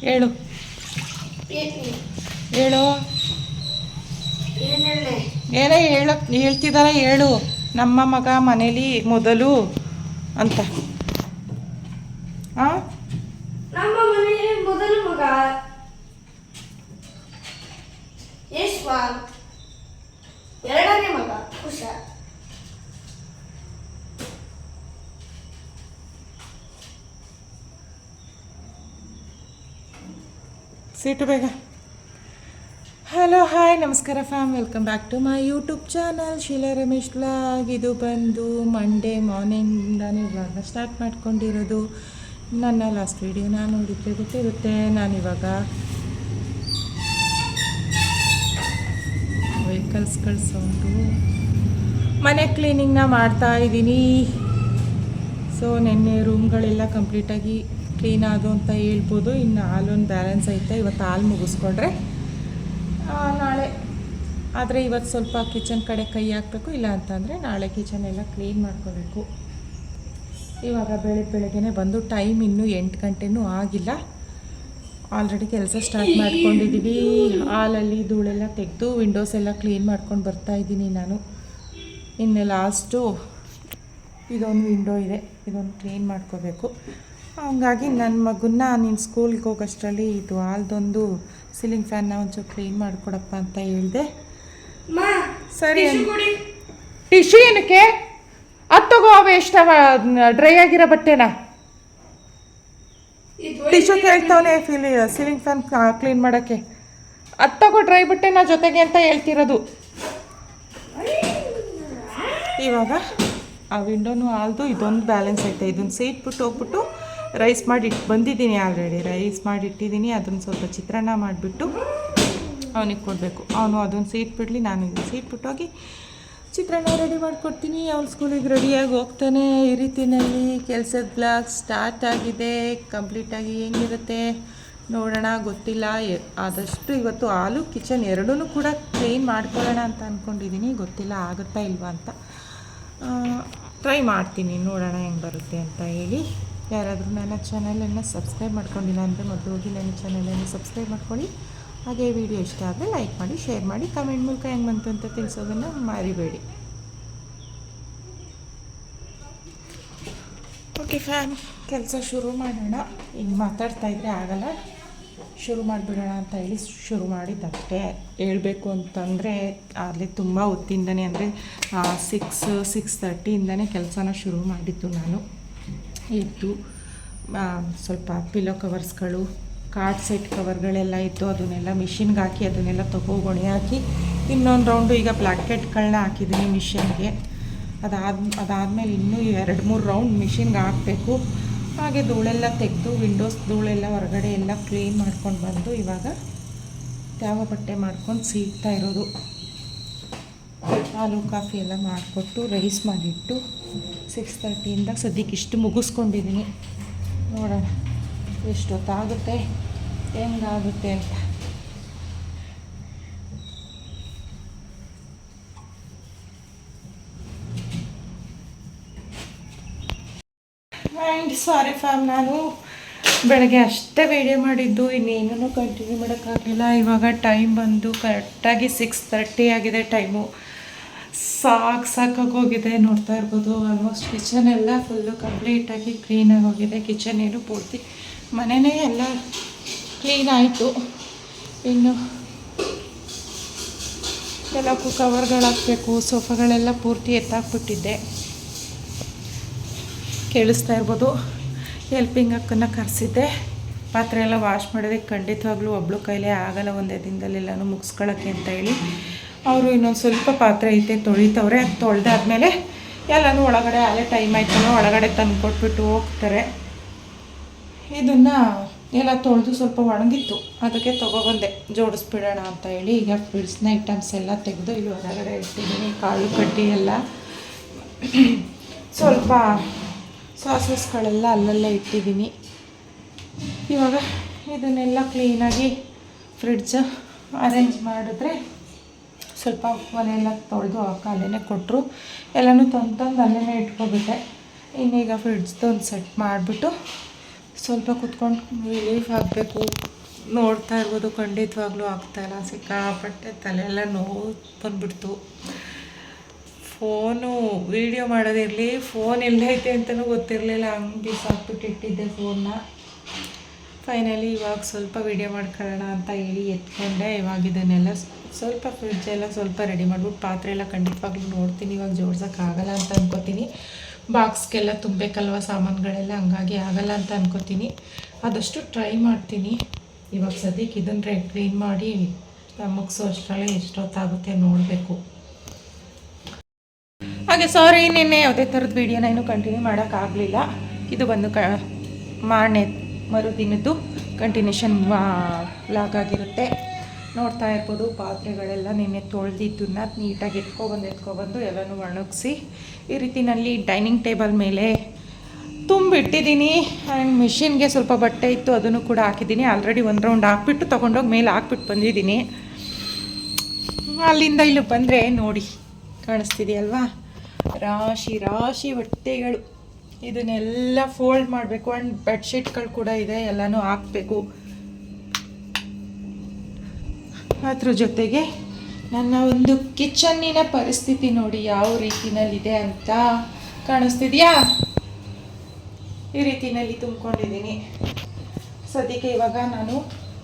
ಹೇಳು. ಹೇಳು. ಏನೇ ಹೇಳ ಹೇಳ್ತಿದಾರ ಹೇಳು. ನಮ್ಮ ಮಗ ಮನೇಲಿ ಮೊದಲು ಅಂತ. ಹಾಂ ನಮ್ಮ ಮನೆಯಲ್ಲಿ ಮೊದಲ ಮಗ ಯಶ್ವಾನ್ ಎರಡನೇ ಮಗ ಕುಶ. ಸೀಟು ಬೇಗ. ಹಲೋ ಹಾಯ್ ನಮಸ್ಕಾರ fam welcome back to my YouTube channel Sheela Ramesh log ಇದು ಬಂದು ಮಂಡೇ ಮಾರ್ನಿಂಗ್ದಾನೇ ಇವಾಗ ಸ್ಟಾರ್ಟ್ ಮಾಡ್ಕೊಂಡಿರೋದು. ನನ್ನ ಲಾಸ್ಟ್ ವೀಡಿಯೋನ ನೋಡಿದರೆ ಗೊತ್ತಿರುತ್ತೆ. ನಾನಿವಾಗ ವೆಹಿಕಲ್ಸ್ಗಳ ಸೌಂಡು ಮನೆ ಕ್ಲೀನಿಂಗ್ನ ಮಾಡ್ತಾ ಇದ್ದೀನಿ. ಸೊ ನಿನ್ನೆ ರೂಮ್ಗಳೆಲ್ಲ ಕಂಪ್ಲೀಟಾಗಿ ಕ್ಲೀನ್ ಆದು ಅಂತ ಹೇಳ್ಬೋದು. ಇನ್ನು ಹಾಲೊಂದು ಬ್ಯಾಲೆನ್ಸ್ ಐತೆ. ಇವತ್ತು ಹಾಲು ಮುಗಿಸ್ಕೊಂಡ್ರೆ ನಾಳೆ. ಆದರೆ ಇವತ್ತು ಸ್ವಲ್ಪ ಕಿಚನ್ ಕಡೆ ಕೈ ಹಾಕಬೇಕು. ಇಲ್ಲ ಅಂತಂದರೆ ನಾಳೆ ಕಿಚನ್ ಎಲ್ಲ ಕ್ಲೀನ್ ಮಾಡ್ಕೋಬೇಕು. ಇವಾಗ ಬೆಳಗ್ಗೆ ಬೆಳಗ್ಗೆನೆ ಬಂದು ಟೈಮ್ ಇನ್ನೂ ಎಂಟು ಗಂಟೆನೂ ಆಗಿಲ್ಲ. ಆಲ್ರೆಡಿ ಕೆಲಸ ಸ್ಟಾರ್ಟ್ ಮಾಡ್ಕೊಂಡಿದ್ದೀವಿ ಹಾಲಲ್ಲಿ ಧೂಳೆಲ್ಲ ತೆಗೆದು ವಿಂಡೋಸ್ ಎಲ್ಲ ಕ್ಲೀನ್ ಮಾಡ್ಕೊಂಡು ಬರ್ತಾ ಇದ್ದೀನಿ ನಾನು. ಇನ್ನು ಲಾಸ್ಟು ಇದೊಂದು ವಿಂಡೋ ಇದೆ. ಇದೊಂದು ಕ್ಲೀನ್ ಮಾಡ್ಕೋಬೇಕು. ಹಂಗಾಗಿ ನನ್ನ ಮಗುನ ನೀನು ಸ್ಕೂಲ್ಗೆ ಹೋಗೋಷ್ಟರಲ್ಲಿ ಇದು ಹಾಲ್ದೊಂದು ಸೀಲಿಂಗ್ ಫ್ಯಾನ್ನ ಒಂಚೂರು ಕ್ಲೀನ್ ಮಾಡಿಕೊಡಪ್ಪ ಅಂತ ಹೇಳಿದೆ. ಸರಿ ಟಿಶ್ಯೂ ಏನಕ್ಕೆ? ಅದು ತಗೋ ಅವು ಎಷ್ಟವ ಡ್ರೈ ಆಗಿರೋ ಬಟ್ಟೆನ. ಟಿಶ್ಯೂ ಕೇಳ್ತಾವನೆ ಫೀಲಿ ಸೀಲಿಂಗ್ ಫ್ಯಾನ್ ಕ್ಲೀನ್ ಮಾಡೋಕ್ಕೆ. ಅದು ತಗೋ ಡ್ರೈ ಬಟ್ಟೆನ ಜೊತೆಗೆ ಅಂತ ಹೇಳ್ತಿರೋದು. ಇವಾಗ ಆ ವಿಂಡೋನು ಆಲ್ದು ಇದೊಂದು ಬ್ಯಾಲೆನ್ಸ್ ಐತೆ. ಇದನ್ನು ಸೀಟ್ಬಿಟ್ಟು ಹೋಗ್ಬಿಟ್ಟು ರೈಸ್ ಮಾಡಿಟ್ಟು ಬಂದಿದ್ದೀನಿ ಆಲ್ರೆಡಿ ರೈಸ್ ಮಾಡಿ ಇಟ್ಟಿದ್ದೀನಿ ಅದನ್ನು ಸ್ವಲ್ಪ ಚಿತ್ರಾನ್ನ ಮಾಡಿಬಿಟ್ಟು ಅವನಿಗೆ ಕೊಡಬೇಕು. ಅವನು ಅದನ್ನು ಸೀಟ್ ಬಿಡಲಿ, ನಾನು ಸೀಟ್ ಬಿಟ್ಟೋಗಿ ಚಿತ್ರಾನ್ನ ರೆಡಿ ಮಾಡಿಕೊಡ್ತೀನಿ. ಅವ್ನು ಸ್ಕೂಲಿಗೆ ರೆಡಿಯಾಗಿ ಹೋಗ್ತಾನೆ. ಈ ರೀತಿಯಲ್ಲಿ ಕೆಲಸದ ಬ್ಲಾಗ್ ಸ್ಟಾರ್ಟ್ ಆಗಿದೆ. ಕಂಪ್ಲೀಟಾಗಿ ಹೆಂಗಿರುತ್ತೆ? ನೋಡೋಣ. ಗೊತ್ತಿಲ್ಲ. ಆದಷ್ಟು ಇವತ್ತು ಹಾಲು ಕಿಚನ್ ಎರಡೂ ಕೂಡ ಕ್ಲೀನ್ ಮಾಡ್ಕೊಳ್ಳೋಣ ಅಂತ ಅಂದ್ಕೊಂಡಿದ್ದೀನಿ ಗೊತ್ತಿಲ್ಲ, ಆಗುತ್ತಾ ಇಲ್ವಾ ಅಂತ. ಟ್ರೈ ಮಾಡ್ತೀನಿ. ನೋಡೋಣ ಹೆಂಗೆ ಬರುತ್ತೆ ಅಂತ ಹೇಳಿ. ಯಾರಾದರೂ ನನ್ನ ಚಾನಲನ್ನು ಸಬ್ಸ್ಕ್ರೈಬ್ ಮಾಡ್ಕೊಂಡಿಲ್ಲ ಅಂದರೆ ಮೊದಲು ಹೋಗಿ ನನ್ನ ಚಾನಲನ್ನು ಸಬ್ಸ್ಕ್ರೈಬ್ ಮಾಡ್ಕೊಳ್ಳಿ. ಹಾಗೆ ವಿಡಿಯೋ ಇಷ್ಟ ಆದರೆ ಲೈಕ್ ಮಾಡಿ, ಶೇರ್ ಮಾಡಿ, ಕಮೆಂಟ್ ಮೂಲಕ ಹೆಂಗೆ ಬಂತು ಅಂತ ತಿಳಿಸೋದನ್ನು ಮರಿಬೇಡಿ. ಓಕೆ ಫ್ಯಾನ್ ಕೆಲಸ ಶುರು ಮಾಡೋಣ. ಈಗ ಮಾತಾಡ್ತಾ ಇದ್ರೆ ಆಗಲ್ಲ. ಶುರು ಮಾಡಿಬಿಡೋಣ ಅಂತ ಹೇಳಿ ಶುರು ಮಾಡಿದ್ದಷ್ಟೇ. ಹೇಳಬೇಕು ಅಂತಂದರೆ ಅಲ್ಲಿ ತುಂಬ ಹೊತ್ತಿಂದನೇ, ಅಂದರೆ ಸಿಕ್ಸ್ ಸಿಕ್ಸ್ ತರ್ಟಿಯಿಂದನೇ ಕೆಲಸನ ಶುರು ಮಾಡಿದ್ದು ನಾನು. ಆ, ಸ್ವಲ್ಪ ಪಿಲೋ ಕವರ್ಸ್ಗಳು ಕಾರ್ಡ್ ಸೆಟ್ ಕವರ್ಗಳೆಲ್ಲ ಇತ್ತು ಅದನ್ನೆಲ್ಲ ಮಿಷಿನ್ಗೆ ಹಾಕಿ ಅದನ್ನೆಲ್ಲ ತಗೋಗೊಣೆ ಹಾಕಿ ಇನ್ನೊಂದು ರೌಂಡು ಈಗ ಪ್ಲಾಕೆಟ್ಗಳನ್ನ ಹಾಕಿದ್ದೀನಿ ಮಿಷಿನ್ಗೆ ಅದಾದ ಅದಾದಮೇಲೆ ಇನ್ನೂ ಎರಡು ಮೂರು ರೌಂಡ್ ಮಿಷಿನ್ಗೆ ಹಾಕಬೇಕು. ಹಾಗೆ ಧೂಳೆಲ್ಲ ತೆಗೆದು ವಿಂಡೋಸ್ ಧೂಳೆಲ್ಲ ಹೊರಗಡೆ ಎಲ್ಲ ಕ್ಲೀನ್ ಮಾಡ್ಕೊಂಡು ಬಂದು ಇವಾಗ ತ್ಯಾವ ಬಟ್ಟೆ ಮಾಡ್ಕೊಂಡು ಸೀಗ್ತಾ ಇರೋದು. ಹಾಲು, ಕಾಫಿ ಎಲ್ಲ ಮಾಡಿಕೊಟ್ಟು ರೈಸ್ ಮಾಡಿಟ್ಟು ಸಿಕ್ಸ್ ತರ್ಟಿಯಿಂದ ಸದ್ಯಕ್ಕೆ ಇಷ್ಟು ಮುಗಿಸ್ಕೊಂಡಿದ್ದೀನಿ ನೋಡೋಣ ಎಷ್ಟೊತ್ತಾಗುತ್ತೆ ಹೆಂಗಾಗುತ್ತೆ ಅಂತ. ಆ್ಯಂಡ್ ಸಾರಿ ಫ್ಯಾಮ್ ನಾನು ಬೆಳಗ್ಗೆ ಅಷ್ಟೇ ವೀಡಿಯೋ ಮಾಡಿದ್ದು, ಇನ್ನೇನೂ ಕಂಟಿನ್ಯೂ ಮಾಡೋಕ್ಕಾಗಲಿಲ್ಲ. ಇವಾಗ ಟೈಮ್ ಬಂದು ಕರೆಕ್ಟಾಗಿ ಸಿಕ್ಸ್ ತರ್ಟಿ ಆಗಿದೆ ಟೈಮು ಸಾಕು ಹೋಗಿದೆ, ನೋಡ್ತಾ ಇರ್ಬೋದು. ಆಲ್ಮೋಸ್ಟ್ ಕಿಚನ್ ಎಲ್ಲ ಫುಲ್ಲು ಕಂಪ್ಲೀಟಾಗಿ ಕ್ಲೀನಾಗಿ ಹೋಗಿದೆ. ಕಿಚನ್ ಏನು ಪೂರ್ತಿ ಮನೆಯೇ ಎಲ್ಲ ಕ್ಲೀನ್ ಆಯಿತು. ಇನ್ನು ಎಲ್ಲಕ್ಕೂ ಕವರ್ಗಳು ಹಾಕಬೇಕು. ಸೋಫಾಗಳೆಲ್ಲ ಪೂರ್ತಿ ಎತ್ತಾಕ್ಬಿಟ್ಟಿದ್ದೆ. ಕೇಳಿಸ್ತಾ ಇರ್ಬೋದು. ಹೆಲ್ಪಿಂಗ್ ಅಕ್ಕನ್ನ ಕರೆಸಿದ್ದೆ. ಪಾತ್ರೆ ಎಲ್ಲ ವಾಶ್ ಮಾಡೋದಕ್ಕೆ ಖಂಡಿತವಾಗ್ಲೂ ಒಬ್ಳು ಕೈಲೇ ಆಗಲ್ಲ. ಒಂದೇ ದಿನದಲ್ಲೆಲ್ಲನೂ ಮುಗಿಸ್ಕೊಳ್ಳೋಕ್ಕೆ ಅಂತ ಹೇಳಿ. ಅವರು ಇನ್ನೊಂದು ಸ್ವಲ್ಪ ಪಾತ್ರೆ ಐತೆ ತೊಳಿತವ್ರೆ, ಅದು ತೊಳೆದಾದ್ಮೇಲೆ ಎಲ್ಲನೂ ಒಳಗಡೆ ಅಲ್ಲೇ ಟೈಮ್ ಆಯ್ತಲ್ಲ ಒಳಗಡೆ ತಂದು ಕೊಟ್ಬಿಟ್ಟು ಹೋಗ್ತಾರೆ. ಇದನ್ನು ಎಲ್ಲ ತೊಳೆದು ಸ್ವಲ್ಪ ಒಣಗಿತ್ತು, ಅದಕ್ಕೆ ತೊಗೊಬಂದೆ. ಜೋಡಿಸ್ಬಿಡೋಣ ಅಂತ ಹೇಳಿ ಈಗ ಫ್ರಿಡ್ಸ್ನ ಐಟಮ್ಸ್ ಎಲ್ಲ ತೆಗೆದು ಇಲ್ಲಿ ಹೊರಗಡೆ ಇಟ್ಟಿದ್ದೀನಿ, ಕಾಳು ಕಡ್ಡಿ ಎಲ್ಲ. ಸ್ವಲ್ಪ ಸಾಸಸ್ಗಳೆಲ್ಲ ಅಲ್ಲಲ್ಲೇ ಇಟ್ಟಿದ್ದೀನಿ. ಇವಾಗ ಇದನ್ನೆಲ್ಲ ಕ್ಲೀನಾಗಿ ಫ್ರಿಡ್ಜ್ ಅರೇಂಜ್ ಮಾಡಿದ್ರೆ ಸ್ವಲ್ಪ ಮನೆಯೆಲ್ಲ ತೊಳೆದು ಅಲ್ಲೇ ಕೊಟ್ಟರು. ಎಲ್ಲನೂ ತಂದು ತಂದು ಅಲ್ಲೇ ಇಟ್ಕೊಬಿಟ್ಟೆ. ಇನ್ನೀಗ ಫ್ರಿಡ್ಜ್ದೊಂದು ಸೆಟ್ ಮಾಡಿಬಿಟ್ಟು ಸ್ವಲ್ಪ ಕುತ್ಕೊಂಡು ರಿಲೀಫ್ ಆಗಬೇಕು. ನೋಡ್ತಾ ಇರ್ಬೋದು, ಖಂಡಿತವಾಗ್ಲೂ ಆಗ್ತಾಯಿಲ್ಲ ಸಿಕ್ಕಾಪಟ್ಟೆ ತಲೆಯೆಲ್ಲ ನೋವು ಬಂದ್ಬಿಡ್ತು. ಫೋನು ವೀಡಿಯೋ ಮಾಡೋದಿರಲಿ ಫೋನ್ ಎಲ್ಲೈತೆ ಅಂತಲೂ ಗೊತ್ತಿರಲಿಲ್ಲ. ಹಂಗೆ ಬಿಸಾಕ್ಬಿಟ್ಟು ಇಟ್ಟಿದ್ದೆ ಫೋನ್ನ ಫೈನಲಿ ಇವಾಗ ಸ್ವಲ್ಪ ವೀಡಿಯೋ ಮಾಡ್ಕೊಳ್ಳೋಣ ಅಂತ ಹೇಳಿ ಎತ್ಕೊಂಡೆ. ಇವಾಗ ಇದನ್ನೆಲ್ಲ ಸ್ವಲ್ಪ ಫ್ರಿಡ್ಜ್ ಎಲ್ಲ ಸ್ವಲ್ಪ ರೆಡಿ ಮಾಡ್ಬಿಟ್ಟು ಪಾತ್ರೆ ಎಲ್ಲ ಖಂಡಿತವಾಗ್ಲೂ ನೋಡ್ತೀನಿ, ಇವಾಗ ಜೋಡ್ಸೋಕ್ಕಾಗಲ್ಲ ಅಂತ ಅನ್ಕೋತೀನಿ. ಬಾಕ್ಸ್ಗೆಲ್ಲ ತುಂಬಬೇಕಲ್ವ ಸಾಮಾನುಗಳೆಲ್ಲ? ಹಂಗಾಗಿ ಆಗಲ್ಲ ಅಂತ ಅನ್ಕೋತೀನಿ. ಆದಷ್ಟು ಟ್ರೈ ಮಾಡ್ತೀನಿ. ಇವಾಗ ಸದ್ಯಕ್ಕೆ ಇದನ್ನು ಕ್ಲೀನ್ ಮಾಡಿ ಮುಗಿಸೋ ಅಷ್ಟರಲ್ಲೇ ಎಷ್ಟೊತ್ತಾಗುತ್ತೆ ನೋಡಬೇಕು. ಹಾಗೆ ಸಾರಿ ನಿನ್ನೆ ಯಾವುದೇ ಥರದ ವೀಡಿಯೋನ ಇನ್ನೂ ಕಂಟಿನ್ಯೂ ಮಾಡೋಕ್ಕಾಗಲಿಲ್ಲ. ಇದು ಬಂದು ಕ, ಮಾರನೇ ಮರುದಿನದ್ದು ಕಂಟಿನ್ಯೂಷನ್ ಲಾಗ್ ಆಗಿರುತ್ತೆ. ನೋಡ್ತಾ ಇರ್ಬೋದು, ಪಾತ್ರೆಗಳೆಲ್ಲ ನಿನ್ನೆ ತೊಳೆದಿದ್ದನ್ನ ನೀಟಾಗಿ ಎತ್ಕೊಬಂದು ಎತ್ಕೊಬಂದು ಎಲ್ಲನೂ ಒಣಗಿಸಿ ಈ ರೀತಿನಲ್ಲಿ ಡೈನಿಂಗ್ ಟೇಬಲ್ ಮೇಲೆ ತುಂಬಿಟ್ಟಿದ್ದೀನಿ. ಆ್ಯಂಡ್ ಮಿಷಿನ್ಗೆ ಸ್ವಲ್ಪ ಬಟ್ಟೆ ಇತ್ತು, ಅದನ್ನು ಕೂಡ ಹಾಕಿದ್ದೀನಿ. ಆಲ್ರೆಡಿ ಒಂದು ರೌಂಡ್ ಹಾಕ್ಬಿಟ್ಟು ತೊಗೊಂಡೋಗಿ ಮೇಲೆ ಹಾಕ್ಬಿಟ್ಟು ಬಂದಿದ್ದೀನಿ. ಅಲ್ಲಿಂದ ಇಲ್ಲಿ ಬಂದರೆ ನೋಡಿ, ಕಾಣಿಸ್ತಿದೆಯಲ್ವಾ? ರಾಶಿ ರಾಶಿ ಬಟ್ಟೆಗಳು. ಇದನ್ನೆಲ್ಲ ಫೋಲ್ಡ್ ಮಾಡಬೇಕು. ಆ್ಯಂಡ್ ಬೆಡ್ಶೀಟ್ಗಳು ಕೂಡ ಇದೆ, ಎಲ್ಲನೂ ಹಾಕಬೇಕು. ಅದ್ರ ಜೊತೆಗೆ ನನ್ನ ಒಂದು ಕಿಚನ್ನಿನ ಪರಿಸ್ಥಿತಿ ನೋಡಿ ಯಾವ ರೀತಿನಲ್ಲಿದೆ ಅಂತ ಕಾಣಿಸ್ತಿದ್ಯಾ? ಈ ರೀತಿನಲ್ಲಿ ತುಂಬ್ಕೊಂಡಿದ್ದೀನಿ. ಸದ್ಯಕ್ಕೆ ಇವಾಗ ನಾನು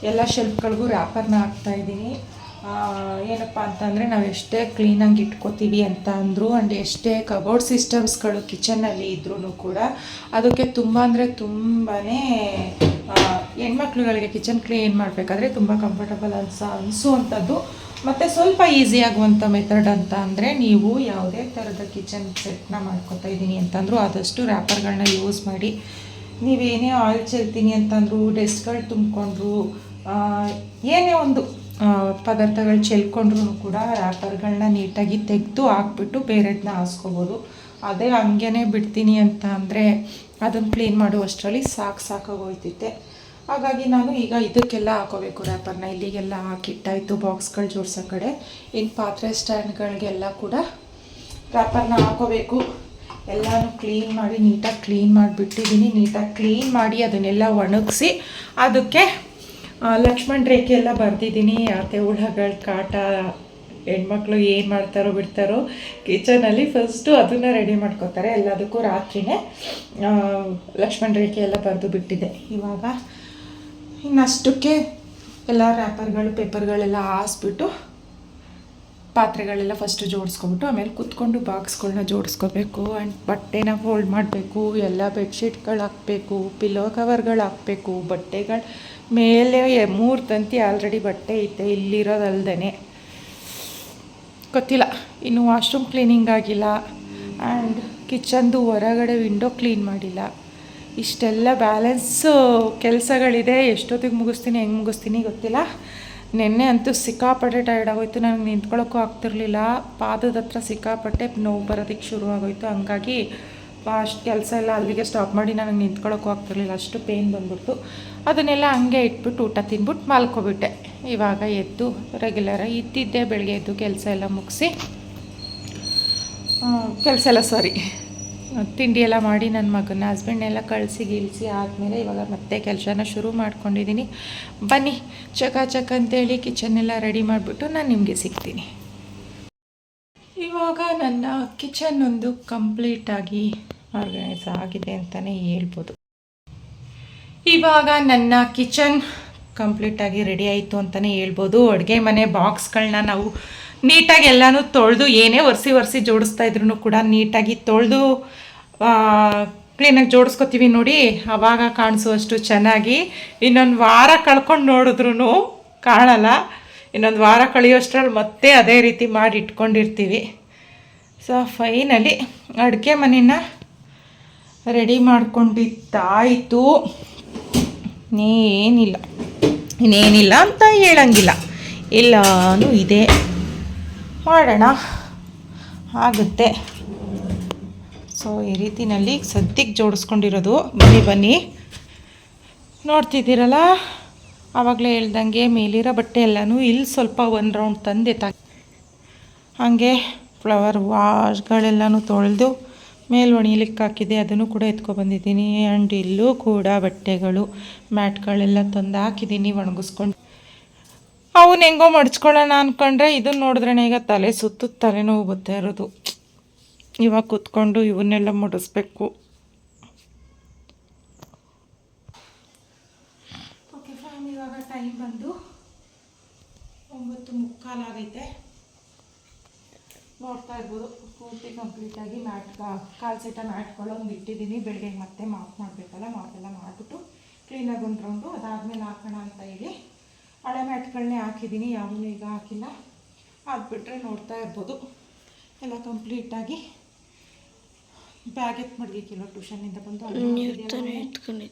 ಎಲ್ಲ ಶೆಲ್ಫ್ಗಳಿಗೂ ರ್ಯಾಪರ್ನ ಹಾಕ್ತಾ ಇದ್ದೀನಿ. ಏನಪ್ಪ ಅಂತಂದರೆ ನಾವು ಎಷ್ಟೇ ಕ್ಲೀನಾಗಿ ಇಟ್ಕೋತೀವಿ ಅಂತ ಅಂದರು ಆ್ಯಂಡ್ ಎಷ್ಟೇ ಕಬೋರ್ಡ್ ಸಿಸ್ಟಮ್ಸ್ಗಳು ಕಿಚನಲ್ಲಿ ಇದ್ರೂ ಕೂಡ ಅದಕ್ಕೆ ತುಂಬ ಅಂದರೆ ತುಂಬಾ ಹೆಣ್ಮಕ್ಳುಗಳಿಗೆ ಕಿಚನ್ ಕ್ಲೀನ್ ಮಾಡಬೇಕಾದ್ರೆ ತುಂಬ ಕಂಫರ್ಟಬಲ್ ಅನ್ಸ, ಅನಿಸುವಂಥದ್ದು. ಮತ್ತು ಸ್ವಲ್ಪ ಈಸಿ ಆಗುವಂಥ ಮೆಥಡ್ ಅಂತ ಅಂದರೆ ನೀವು ಯಾವುದೇ ಥರದ ಕಿಚನ್ ಸೆಟ್ನ ಮಾಡ್ಕೊತಾ ಇದ್ದೀನಿ ಅಂತಂದರೂ ಆದಷ್ಟು ರ್ಯಾಪರ್ಗಳನ್ನ ಯೂಸ್ ಮಾಡಿ. ನೀವೇನೇ ಆಯಿಲ್ ಚೆಲ್ತೀನಿ ಅಂತಂದರೂ ಡೆಸ್ಕ್ಗಳು ತುಂಬಿಕೊಂಡ್ರು ಏನೇ ಒಂದು ಪದಾರ್ಥಗಳು ಚೆಲ್ಕೊಂಡ್ರೂ ಕೂಡ ರ್ಯಾಪರ್ಗಳನ್ನ ನೀಟಾಗಿ ತೆಗೆದು ಹಾಕ್ಬಿಟ್ಟು ಬೇರೆದನ್ನ ಹಾಸ್ಕೋಬೋದು. ಅದೇ ಹಂಗೇ ಬಿಡ್ತೀನಿ ಅಂತ ಅಂದರೆ ಅದನ್ನು ಕ್ಲೀನ್ ಮಾಡುವಷ್ಟರಲ್ಲಿ ಸಾಕು ಸಾಕಾಗೋಯ್ತಿತ್ತೆ ಹಾಗಾಗಿ ನಾನು ಈಗ ಇದಕ್ಕೆಲ್ಲ ಹಾಕೋಬೇಕು ರ್ಯಾಪರ್ನ ಇಲ್ಲಿಗೆಲ್ಲ ಹಾಕಿಟ್ಟಾಯಿತು ಬಾಕ್ಸ್ಗಳು ಜೋಡಿಸೋ ಕಡೆ. ಇನ್ನು ಪಾತ್ರೆ ಸ್ಟ್ಯಾಂಡ್ಗಳಿಗೆಲ್ಲ ಕೂಡ ರ್ಯಾಪರ್ನ ಹಾಕೋಬೇಕು. ಎಲ್ಲನೂ ಕ್ಲೀನ್ ಮಾಡಿ ನೀಟಾಗಿ ಕ್ಲೀನ್ ಮಾಡಿಬಿಟ್ಟಿದ್ದೀನಿ ನೀಟಾಗಿ ಕ್ಲೀನ್ ಮಾಡಿ ಅದನ್ನೆಲ್ಲ ಒಣಗಿಸಿ ಅದಕ್ಕೆ ಲಕ್ಷ್ಮಣ್ ರೇಖೆ ಎಲ್ಲ ಬರ್ದಿದ್ದೀನಿ ಯಾತೆ ಹುಳಗಳ ಕಾಟ, ಹೆಣ್ಮಕ್ಳು ಏನು ಮಾಡ್ತಾರೋ ಬಿಡ್ತಾರೋ ಕಿಚನಲ್ಲಿ ಫಸ್ಟು ಅದನ್ನು ರೆಡಿ ಮಾಡ್ಕೋತಾರೆ, ಎಲ್ಲದಕ್ಕೂ ರಾತ್ರಿನೇ ಲಕ್ಷ್ಮಣ್ ರೇಖೆ ಎಲ್ಲ ಬರೆದು ಬಿಟ್ಟಿದೆ. ಇವಾಗ ಇನ್ನಷ್ಟಕ್ಕೆ ಎಲ್ಲ ರ್ಯಾಪರ್ಗಳು ಪೇಪರ್ಗಳೆಲ್ಲ ಹಾಸ್ಬಿಟ್ಟು ಪಾತ್ರೆಗಳೆಲ್ಲ ಫಸ್ಟ್ ಜೋಡಿಸ್ಕೊಬಿಟ್ಟು ಆಮೇಲೆ ಕುತ್ಕೊಂಡು ಬಾಕ್ಸ್ಗಳನ್ನ ಜೋಡಿಸ್ಕೋಬೇಕು. ಆ್ಯಂಡ್ ಬಟ್ಟೆನ ಫೋಲ್ಡ್ ಮಾಡಬೇಕು, ಎಲ್ಲ ಬೆಡ್ಶೀಟ್ಗಳು ಹಾಕಬೇಕು ಪಿಲ್ಲೋ ಕವರ್ಗಳು ಹಾಕಬೇಕು. ಬಟ್ಟೆಗಳು ಮೇಲೆ ಮೂರು ತಂತಿ ಆಲ್ರೆಡಿ ಬಟ್ಟೆ ಐತೆ ಇಲ್ಲಿರೋದಲ್ದೇ ಗೊತ್ತಿಲ್ಲ, ಇನ್ನು ವಾಶ್ರೂಮ್ ಕ್ಲೀನಿಂಗ್ ಆಗಿಲ್ಲ. ಆ್ಯಂಡ್ ಕಿಚನ್ದು ಹೊರಗಡೆ ವಿಂಡೋ ಕ್ಲೀನ್ ಮಾಡಿಲ್ಲ. ಇಷ್ಟೆಲ್ಲ ಬ್ಯಾಲೆನ್ಸು ಕೆಲಸಗಳಿದೆ. ಎಷ್ಟೊತ್ತಿಗೆ ಮುಗಿಸ್ತೀನಿ, ಹೆಂಗೆ ಮುಗಿಸ್ತೀನಿ ಗೊತ್ತಿಲ್ಲ. ನಿನ್ನೆ ಅಂತೂ ಸಿಕ್ಕಾಪಟ್ಟೆ ಟೈರ್ಡ್ ಆಗೋಯ್ತು. ನನಗೆ ನಿಂತ್ಕೊಳ್ಳೋಕ್ಕೂ ಆಗ್ತಿರ್ಲಿಲ್ಲ. ಪಾದದ ಹತ್ರ ಸಿಕ್ಕಾಪಟ್ಟೆ ನೋವು ಬರೋದಕ್ಕೆ ಶುರು ಆಗೋಯ್ತು. ಹಂಗಾಗಿ ಅಷ್ಟು ಕೆಲಸ ಎಲ್ಲ ಅಲ್ಲಿಗೆ ಸ್ಟಾಪ್ ಮಾಡಿ ನನಗೆ ನಿಂತ್ಕೊಳ್ಳೋಕ್ಕೂ ಆಗ್ತಿರ್ಲಿಲ್ಲ. ಅಷ್ಟು ಪೇಯ್ನ್ ಬಂದ್ಬಿಡ್ತು. ಅದನ್ನೆಲ್ಲ ಹಂಗೆ ಇಟ್ಬಿಟ್ಟು ಊಟ ತಿನ್ಬಿಟ್ಟು ಮಲ್ಕೊಬಿಟ್ಟೆ. ಇವಾಗ ಎದ್ದು ರೆಗ್ಯುಲರಾಗಿ ಇದ್ದಿದ್ದೆ. ಬೆಳಗ್ಗೆ ಎದ್ದು ಕೆಲಸ ಎಲ್ಲ ಮುಗಿಸಿ ಕೆಲಸ ಎಲ್ಲ ಸಾರಿ. ತಿಂಡಿ ಎಲ್ಲ ಮಾಡಿ ನನ್ನ ಮಗನ ಹಸ್ಬೆಂಡ್ನೆಲ್ಲ ಕಳಿಸಿ ಗಿಳಿಸಿ ಆದಮೇಲೆ ಇವಾಗ ಮತ್ತೆ ಕೆಲಸನ ಶುರು ಮಾಡ್ಕೊಂಡಿದ್ದೀನಿ ಬನ್ನಿ, ಚಕ ಚಕ ಅಂತೇಳಿ ಕಿಚನ್ನೆಲ್ಲ ರೆಡಿ ಮಾಡಿಬಿಟ್ಟು ನಾನು ನಿಮಗೆ ಸಿಗ್ತೀನಿ. ಇವಾಗ ನನ್ನ ಕಿಚನ್ ಒಂದು ಕಂಪ್ಲೀಟಾಗಿ ಆರ್ಗನೈಸ್ ಆಗಿದೆ ಅಂತಲೇ ಹೇಳ್ಬೋದು. ಇವಾಗ ನನ್ನ ಕಿಚನ್ ಕಂಪ್ಲೀಟಾಗಿ ರೆಡಿ ಆಯಿತು ಅಂತಲೇ ಹೇಳ್ಬೋದು. ಅಡುಗೆ ಮನೆ ಬಾಕ್ಸ್ಗಳನ್ನ ನಾವು ನೀಟಾಗಿ ಎಲ್ಲನೂ ತೊಳೆದು ಏನೇ ಒರೆಸಿ ಒರೆಸಿ ಜೋಡಿಸ್ತಾ ಇದ್ರು ಕೂಡ ನೀಟಾಗಿ ತೊಳೆದು ಕ್ಲೀನಾಗಿ ಜೋಡಿಸ್ಕೊತೀವಿ ನೋಡಿ. ಆವಾಗ ಕಾಣಿಸುವಷ್ಟು ಚೆನ್ನಾಗಿ. ಇನ್ನೊಂದು ವಾರ ಕಳ್ಕೊಂಡು ನೋಡಿದ್ರೂ ಕಾಣಲ್ಲ. ಇನ್ನೊಂದು ವಾರ ಕಳೆಯೋಷ್ಟ್ರಲ್ಲಿ ಮತ್ತೆ ಅದೇ ರೀತಿ ಮಾಡಿ ಇಟ್ಕೊಂಡಿರ್ತೀವಿ. ಸೊ ಫೈನಲಿ ಅಡುಗೆ ಮನೆನ ರೆಡಿ ಮಾಡ್ಕೊಂಡಿತ್ತಾಯಿತು ಇನ್ನೇನಿಲ್ಲ. ಇನ್ನೇನಿಲ್ಲ ಅಂತ ಹೇಳಂಗಿಲ್ಲ. ಎಲ್ಲನೂ ಇದೆ. ಮಾಡೋಣ. ಆಗುತ್ತೆ. ಸೊ ಈ ರೀತಿನಲ್ಲಿ ಸದ್ಯಕ್ಕೆ ಜೋಡಿಸ್ಕೊಂಡಿರೋದು. ಬನ್ನಿ ಬನ್ನಿ. ನೋಡ್ತಿದ್ದೀರಲ್ಲ? ಆವಾಗಲೇ ಹೇಳ್ದಂಗೆ ಮೇಲಿರೋ ಬಟ್ಟೆ ಎಲ್ಲನೂ ಇಲ್ಲಿ ಸ್ವಲ್ಪ ಒಂದು ರೌಂಡ್ ತಂದೆ ತಾ ಹಾಗೆ ಫ್ಲವರ್ ವಾಶ್ಗಳೆಲ್ಲನೂ ತೊಳೆದು ಮೇಲೆ ಒಣಿಲಿಕ್ಕೆ ಹಾಕಿದೆ ಅದನ್ನು ಕೂಡ ಎತ್ಕೊಬಂದಿದ್ದೀನಿ. ಆ್ಯಂಡ್ ಇಲ್ಲೂ ಕೂಡ ಬಟ್ಟೆಗಳು ಮ್ಯಾಟ್ಗಳೆಲ್ಲ ತಂದು ಹಾಕಿದ್ದೀನಿ, ಒಣಗಿಸ್ಕೊಂಡು. ಅವನ್ನ ಹೆಂಗೋ ಮಡ್ಚ್ಕೊಳ್ಳೋಣ ಅಂದ್ಕೊಂಡ್ರೆ ಇದನ್ನು ನೋಡಿದ್ರೆ ಈಗ ತಲೆ ಸುತ್ತು ತಲೆನೋವು ಬರ್ತಾ ಇರೋದು. ಇವಾಗ ಕೂತ್ಕೊಂಡು ಇವನ್ನೆಲ್ಲ ಮುಡಿಸ್ಬೇಕು. ಓಕೆ ಫೈನ್ ಇವಾಗ ಟೈಮ್ ಬಂದು ಒಂಬತ್ತು ಮುಕ್ಕಾಲಾಗೈತೆ ನೋಡ್ತಾ ಇರ್ಬೋದು, ಪೂರ್ತಿ ಕಂಪ್ಲೀಟಾಗಿ ಮ್ಯಾಟ್ ಕಾಲು ಸೀಟ ಮ್ಯಾಟ್ಗಳೊಂದು ಇಟ್ಟಿದ್ದೀನಿ. ಬೆಳಗ್ಗೆ ಮತ್ತೆ ಮಾಪ್ ಮಾಡಬೇಕಲ್ಲ ಮಾಪೆಲ್ಲ ಮಾಡಿಬಿಟ್ಟು ಕ್ಲೀನಾಗಿ ಒಂದು ರೌಂಡು ಅದಾದಮೇಲೆ ಹಾಕೋಣ ಅಂತ ಹೇಳಿ ಹಳೆ ಮ್ಯಾಟ್ಗಳನ್ನೇ ಹಾಕಿದ್ದೀನಿ. ಯಾವೂ ಈಗ ಹಾಕಿಲ್ಲ. ಅದು ಬಿಟ್ಟರೆ ನೋಡ್ತಾ ಇರ್ಬೋದು. ಎಲ್ಲ ಕಂಪ್ಲೀಟಾಗಿ ಬ್ಯಾಗ್ ಎತ್ ಮಡಗಿಕ್ಕಿಲ್ಲ ಟ್ಯೂಷನ್ನಿಂದ ಬಂದು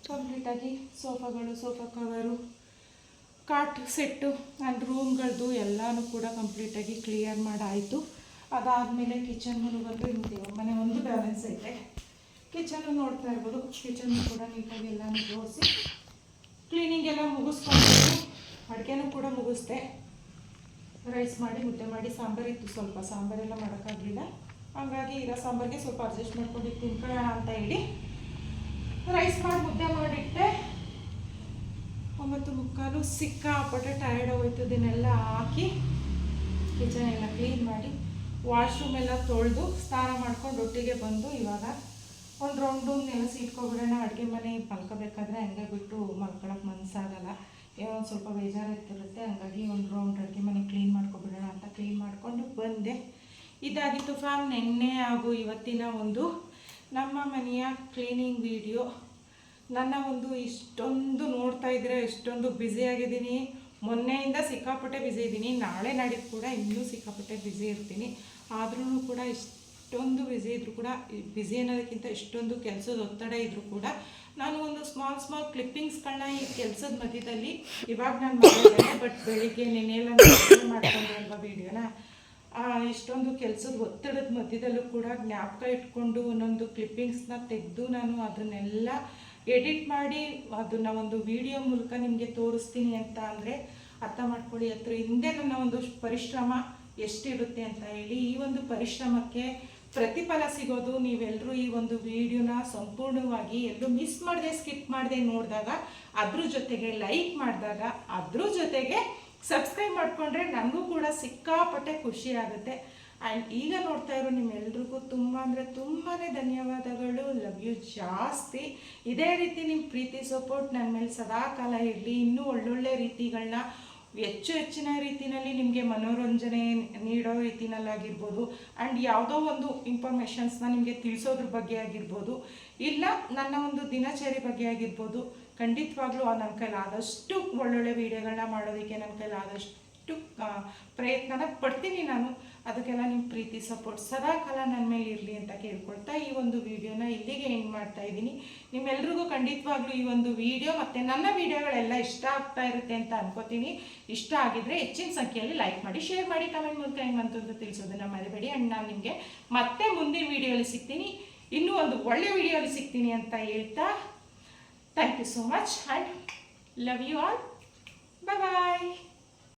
ಕಂಪ್ಲೀಟಾಗಿ ಸೋಫಾಗಳು sofa cover cot set and ರೂಮ್ಗಳದ್ದು ಎಲ್ಲನೂ ಕೂಡ ಕಂಪ್ಲೀಟಾಗಿ ಕ್ಲಿಯರ್ ಮಾಡಾಯಿತು. ಅದಾದಮೇಲೆ ಕಿಚನ್ಗೂ ಬಂದು ಇನ್ನು ಮನೆ ಒಂದು ಬ್ಯಾಲೆನ್ಸ್ ಐತೆ. ಕಿಚನ್ನು ನೋಡ್ತಾ ಇರ್ಬೋದು. ಕಿಚನ್ ಕೂಡ ನೀಟಾಗಿ ಎಲ್ಲನೂ ಜೋಡಿಸಿ ಕ್ಲೀನಿಂಗ್ ಎಲ್ಲ ಮುಗಿಸ್ಕೊಂಡು ಅಡುಗೆನೂ ಕೂಡ ಮುಗಿಸ್ದೆ. ರೈಸ್ ಮಾಡಿ ಮುದ್ದೆ ಮಾಡಿ ಸಾಂಬಾರಿತ್ತು ಸ್ವಲ್ಪ. ಸಾಂಬಾರೆಲ್ಲ ಮಾಡೋಕ್ಕಾಗಲಿಲ್ಲ. ಹಾಗಾಗಿ ಇರೋ ಸಾಂಬಾರಿಗೆ ಸ್ವಲ್ಪ ಅಡ್ಜಸ್ಟ್ ಮಾಡ್ಕೊಂಡು ತಿನ್ಕೊಳ್ಳೋಣ ಅಂತ ಹೇಳಿ. ರೈಸ್ ಮಾಡಿ ಮುದ್ದೆ ಮಾಡಿಟ್ಟೆ. ಒಂಬತ್ತು ಮುಕ್ಕಾಲು ಸಿಕ್ಕಾಪಟ್ಟೆ ಟಯರ್ಡ್ ಹೋಯ್ತು, ಇದನ್ನೆಲ್ಲ ಹಾಕಿ ಕಿಚನ್ ಎಲ್ಲ ಕ್ಲೀನ್ ಮಾಡಿ ವಾಶ್ರೂಮ್ ಎಲ್ಲ ತೊಳೆದು ಸ್ನಾನ ಮಾಡ್ಕೊಂಡು ಒಟ್ಟಿಗೆ ಬಂದು ಇವಾಗ ಒಂದು ರೌಂಡ್ ಎಲ್ಲ ಇಟ್ಕೊಬಿಡೋಣ ಅಡುಗೆ ಮನೆ ಮಲ್ಕೋಬೇಕಾದ್ರೆ ಹಂಗೆ ಬಿಟ್ಟು ಮಲ್ಕೊಳಕ್ಕೆ ಮನಸ್ಸಾಗಲ್ಲ ಏನೋ ಸ್ವಲ್ಪ ಬೇಜಾರಾಗ್ತಿರುತ್ತೆ. ಹಂಗಾಗಿ ಒಂದು ರೌಂಡ್ ಅಡುಗೆ ಮನೆ ಕ್ಲೀನ್ ಮಾಡ್ಕೊಬಿಡೋಣ ಅಂತ ಕ್ಲೀನ್ ಮಾಡಿಕೊಂಡು ಬಂದೆ. ಇದಾಗಿತ್ತು ಫ್ಯಾಮ್ ನಿನ್ನೆ ಹಾಗೂ ಇವತ್ತಿನ ಒಂದು ನಮ್ಮ ಮನೆಯ ಕ್ಲೀನಿಂಗ್ ವಿಡಿಯೋ ನನ್ನ ಒಂದು ಇಷ್ಟೊಂದು ನೋಡ್ತಾ ಇದ್ರೆ ಎಷ್ಟೊಂದು ಬ್ಯುಸಿ ಆಗಿದ್ದೀನಿ. ಮೊನ್ನೆಯಿಂದ ಸಿಕ್ಕಾಪಟ್ಟೆ ಬ್ಯುಸಿ ಇದ್ದೀನಿ. ನಾಳೆ ನಾಡಿದ್ದು ಕೂಡ ಇನ್ನೂ ಸಿಕ್ಕಾಪಟ್ಟೆ ಬ್ಯುಸಿ ಇರ್ತೀನಿ. ಆದ್ರೂ ಕೂಡ ಇಷ್ಟೊಂದು ಬ್ಯುಸಿ ಇದ್ದರೂ ಕೂಡ ಬ್ಯುಸಿ ಅನ್ನೋದಕ್ಕಿಂತ ಇಷ್ಟೊಂದು ಕೆಲಸದ ಒತ್ತಡ ಇದ್ದರೂ ಕೂಡ, ನಾನು ಒಂದು ಸ್ಮಾಲ್ ಸ್ಮಾಲ್ ಕ್ಲಿಪ್ಪಿಂಗ್ಸ್ಗಳನ್ನ ಈ ಕೆಲಸದ ಮಧ್ಯದಲ್ಲಿ. ಇವಾಗ ನಾನು ಮಾಡಿದ್ದೇನೆ ಬಟ್ ಬೆಳಿಗ್ಗೆ ನೆನೆಲ್ಲ ಮಾಡ್ಕೊಂಡೆ ಅಲ್ವಾ ವೀಡಿಯೋನ ಇಷ್ಟೊಂದು ಕೆಲಸದ ಒತ್ತಡದ ಮಧ್ಯದಲ್ಲೂ ಕೂಡ ಜ್ಞಾಪಕ ಇಟ್ಕೊಂಡು ಒಂದೊಂದು ಕ್ಲಿಪ್ಪಿಂಗ್ಸ್ನ ತೆಗೆದು ನಾನು ಅದನ್ನೆಲ್ಲ ಎಡಿಟ್ ಮಾಡಿ ಅದನ್ನು ಒಂದು ವಿಡಿಯೋ ಮೂಲಕ ನಿಮಗೆ ತೋರಿಸ್ತೀನಿ ಅಂತ ಅಂದರೆ ಅರ್ಥ ಮಾಡ್ಕೊಳ್ಳಿ. ಹತ್ರ ಹಿಂದೆ ನನ್ನ ಒಂದು ಪರಿಶ್ರಮ ಎಷ್ಟಿರುತ್ತೆ ಅಂತ ಹೇಳಿ, ಈ ಒಂದು ಪರಿಶ್ರಮಕ್ಕೆ ಪ್ರತಿಫಲ ಸಿಗೋದು ನೀವೆಲ್ಲರೂ ಈ ಒಂದು ವಿಡಿಯೋನ ಸಂಪೂರ್ಣವಾಗಿ ಎಲ್ಲೂ ಮಿಸ್ ಮಾಡದೆ ಸ್ಕಿಪ್ ಮಾಡದೆ ನೋಡಿದಾಗ, ಅದ್ರ ಜೊತೆಗೆ ಲೈಕ್ ಮಾಡಿದಾಗ, ಅದ್ರ ಜೊತೆಗೆ ಸಬ್ಸ್ಕ್ರೈಬ್ ಮಾಡಿಕೊಂಡ್ರೆ ನನಗೂ ಕೂಡ ಸಿಕ್ಕಾಪಟ್ಟೆ ಖುಷಿ ಆಗುತ್ತೆ. ಆ್ಯಂಡ್ ಈಗ ನೋಡ್ತಾ ಇರೋ ನಿಮ್ಮೆಲ್ರಿಗೂ ತುಂಬ ಅಂದರೆ ತುಂಬಾ ಧನ್ಯವಾದಗಳು. ಲವ್ ಯು ಜಾಸ್ತಿ. ಇದೇ ರೀತಿ ನಿಮ್ಮ ಪ್ರೀತಿ ಸಪೋರ್ಟ್ ನನ್ನ ಮೇಲೆ ಸದಾ ಕಾಲ ಇರಲಿ. ಇನ್ನೂ ಒಳ್ಳೊಳ್ಳೆ ರೀತಿಗಳನ್ನ ಹೆಚ್ಚು ಹೆಚ್ಚಿನ ರೀತಿಯಲ್ಲಿ ನಿಮಗೆ ಮನೋರಂಜನೆ ನೀಡೋ ರೀತಿನಲ್ಲಾಗಿರ್ಬೋದು. ಆ್ಯಂಡ್ ಯಾವುದೋ ಒಂದು ಇನ್ಫಾರ್ಮೇಷನ್ಸ್ನ ನಿಮಗೆ ತಿಳಿಸೋದ್ರ ಬಗ್ಗೆ ಆಗಿರ್ಬೋದು. ಇಲ್ಲ, ನನ್ನ ಒಂದು ದಿನಚರಿ ಬಗ್ಗೆ ಆಗಿರ್ಬೋದು. ಖಂಡಿತವಾಗ್ಲೂ ನನ್ನ ಕೈಲಿ ಆದಷ್ಟು ಒಳ್ಳೊಳ್ಳೆ ವೀಡಿಯೋಗಳನ್ನ ಮಾಡೋದಕ್ಕೆ ನನ್ನ ಕೈಲಿ ಆದಷ್ಟು ಪ್ರಯತ್ನನ ಪಡ್ತೀನಿ ನಾನು. ಅದಕ್ಕೆಲ್ಲ ನಿಮ್ಮ ಪ್ರೀತಿ ಸಪೋರ್ಟ್ ಸದಾ ಕಾಲ ನನ್ನ ಮೇಲೆ ಇರಲಿ ಅಂತ ಕೇಳ್ಕೊಳ್ತಾ ಈ ಒಂದು ವಿಡಿಯೋನ ಇಲ್ಲಿಗೆ ಎಂಡ್ ಮಾಡ್ತಾ ಇದ್ದೀನಿ. ನಿಮ್ಮೆಲ್ರಿಗೂ ಖಂಡಿತವಾಗ್ಲೂ ಈ ಒಂದು ವಿಡಿಯೋ ಮತ್ತು ನನ್ನ ವಿಡಿಯೋಗಳೆಲ್ಲ ಇಷ್ಟ ಆಗ್ತಾ ಇರುತ್ತೆ ಅಂತ ಅನ್ಕೋತೀನಿ. ಇಷ್ಟ ಆಗಿದ್ರೆ ಹೆಚ್ಚಿನ ಸಂಖ್ಯೆಯಲ್ಲಿ ಲೈಕ್ ಮಾಡಿ ಶೇರ್ ಮಾಡಿ ಕಮೆಂಟ್ ಮೂಲಕ ಹೆಂಗಂತ ಅಂತ ತಿಳಿಸೋದನ್ನು ಮರಿಬೇಡಿ. ಆ್ಯಂಡ್ ನಾನು ನಿಮಗೆ ಮತ್ತೆ ಮುಂದಿನ ವಿಡಿಯೋಲಿ ಸಿಗ್ತೀನಿ. ಇನ್ನೂ ಒಂದು ಒಳ್ಳೆ ವಿಡಿಯೋಲಿ ಸಿಗ್ತೀನಿ ಅಂತ ಹೇಳ್ತಾ Thank you so much and love you all. Bye-bye.